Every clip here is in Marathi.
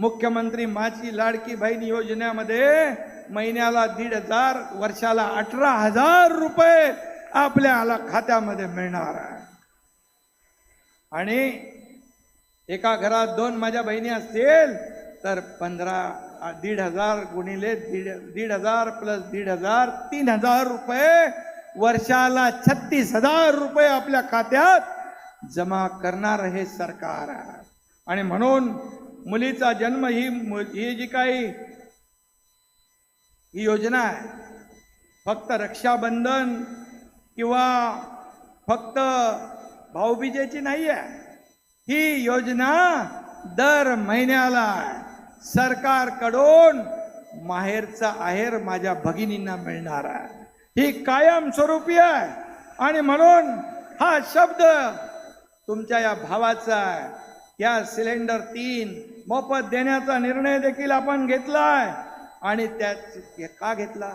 मुख्यमंत्री माझी लाडकी बहीण योजनेमध्ये महिन्याला दीड हजार वर्षाला अठरा हजार रुपये आपल्याला खात्यामध्ये मिळणार आहे. आणि एका घरात दोन माझ्या बहिणी असतील तर पंधरा दीड हजार गुणिले दीड दीड हजार प्लस दीड हजार तीन हजार रुपये वर्षाला छत्तीस हजार रुपये आपल्या खात्यात जमा करणार हे सरकार आहे. आणि म्हणून मुलीचा जन्म ही मु- ही जी काही ही योजना आहे फक्त रक्षाबंधन किंवा फक्त भाऊबीजेची नाही आहे ही योजना दर महिन्याला सरकारकडून माहेरचा आहेर माझ्या भगिनींना मिळणार आहे. ही कायमस्वरूपी आहे. आणि म्हणून हा शब्द तुमच्या या भावाचा आहे. गॅस सिलेंडर तीन मोफत देण्याचा निर्णय देखील आपण घेतलाय. आणि त्यात का घेतला?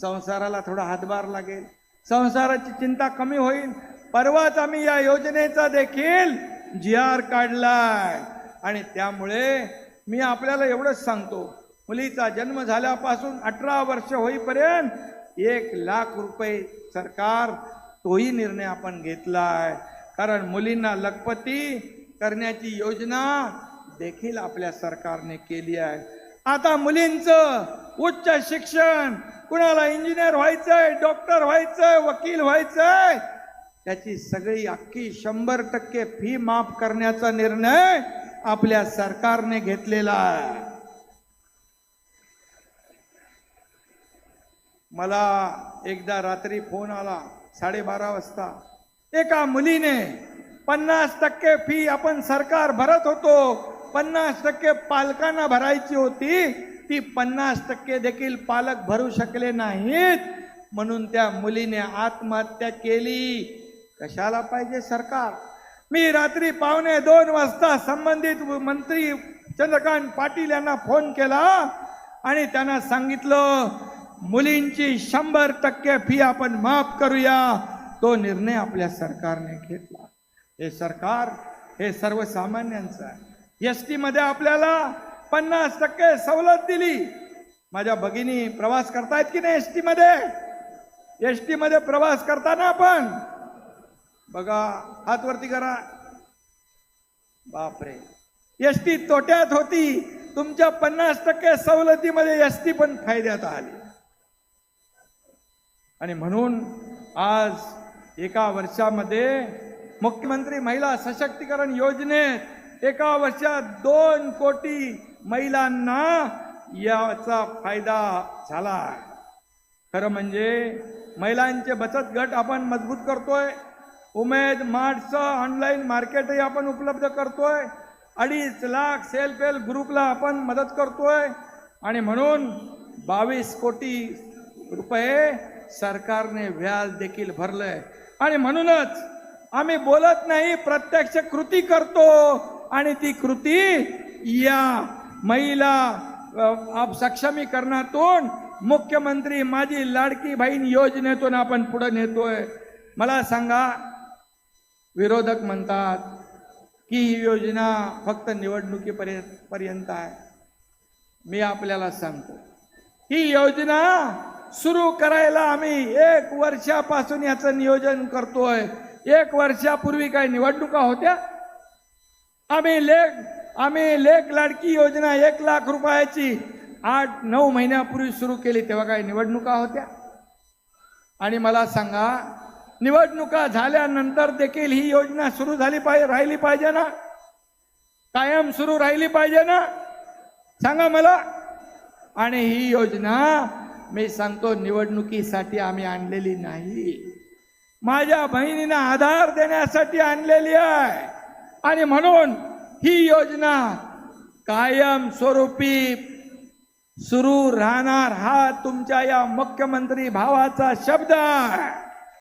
संसाराला थोडा हातभार लागेल. संसाराची चिंता कमी होईल. परवाच आम्ही या योजनेचा देखील जी आर काढलाय. आणि त्यामुळे मी आपल्याला एवढंच सांगतो. मुलीचा जन्म झाल्यापासून अठरा वर्ष होईपर्यंत एक लाख रुपये सरकार तोही निर्णय आपण घेतलाय. कारण मुलींना लखपती करण्याची योजना देखील आपल्या सरकारने केली आहे. आता मुलींचं उच्च शिक्षण कुणाला इंजिनियर व्हायचंय डॉक्टर व्हायचंय वकील व्हायचंय त्याची सगळी अख्खी शंभर टक्के फी माफ करण्याचा निर्णय आपल्या सरकारने घेतलेला आहे. मला एकदा रात्री फोन आला साडेबारा वाजता. एका मुलीने पन्नास टक्के फी आपण सरकार भरत होतो. पन्नास टक्के पालकांना भरायची होती. ती पन्नास टक्के देखील पालक भरू शकले नाहीत. म्हणून त्या मुलीने आत्महत्या केली. कशाला पाहिजे सरकार? मी रात्री पावणे दोन वाजता संबंधित मंत्री चंद्रकांत पाटील यांना फोन केला आणि त्यांना सांगितलं मुलींची शंभर टक्के फी आपण माफ करूया. तो निर्णय आपल्या सरकारने घेतला. हे सरकार हे सर्वसामान्यांचं आहे. एसमध्ये आपल्याला पन्नास टक्के सवलत दिली. माझ्या भगिनी प्रवास करतायत की नाही एसमध्ये? एसमध्ये प्रवास करताना आपण बघा हात वरती करा. बापरे. एस टी तोट्यात होती. तुमच्या पन्नास टक्के सवलतीमध्ये एस टी पण फायद्यात आली. आणि म्हणून आज एका वर्षामध्ये मुख्यमंत्री महिला सशक्तीकरण योजनेत एका वर्षात दोन कोटी महिलांना याचा फायदा झाला खरं म्हणजे महिलांचे बचत गट आपण मजबूत करतोय. उमेद मार्टचं ऑनलाईन मार्केटही आपण उपलब्ध करतोय. अडीच लाख सेल्फ हेल्प ग्रुपला आपण मदत करतोय. आणि म्हणून बावीस कोटी रुपये सरकारने व्याज देखील भरलंय. आणि म्हणूनच आम्ही बोलत नाही प्रत्यक्ष कृती करतो आणि ती कृती या महिला सक्षमीकरणातून मुख्यमंत्री माझी लाडकी बहीण योजनेतून आपण पुढे नेतोय. मला सांगा विरोधक म्हणतात की ही योजना फक्त निवडणुकीपर्यंत पर्यंत आहे. मी आपल्याला सांगतो ही योजना सुरू करायला आम्ही एक वर्षापासून याचं नियोजन करतोय. एक वर्षापूर्वी काही निवडणुका होत्या. आम्ही लेख आम्ही लेख लाडकी योजना एक लाख रुपयाची आठ नऊ महिन्यापूर्वी सुरू केली तेव्हा काही निवडणुका होत्या. आणि मला सांगा निवडणुका झाल्यानंतर देखील ही योजना सुरू झाली पाहिजे राहिली पाहिजे ना? कायम सुरू राहिली पाहिजे ना? सांगा मला. आणि ही योजना मी सांगतो निवडणुकीसाठी आम्ही आणलेली नाही. माझ्या बहिणींना आधार देण्यासाठी आणलेली आहे. आणि म्हणून ही योजना कायमस्वरूपी सुरू राहणार हा तुमच्या या मुख्यमंत्री भावाचा शब्द आहे.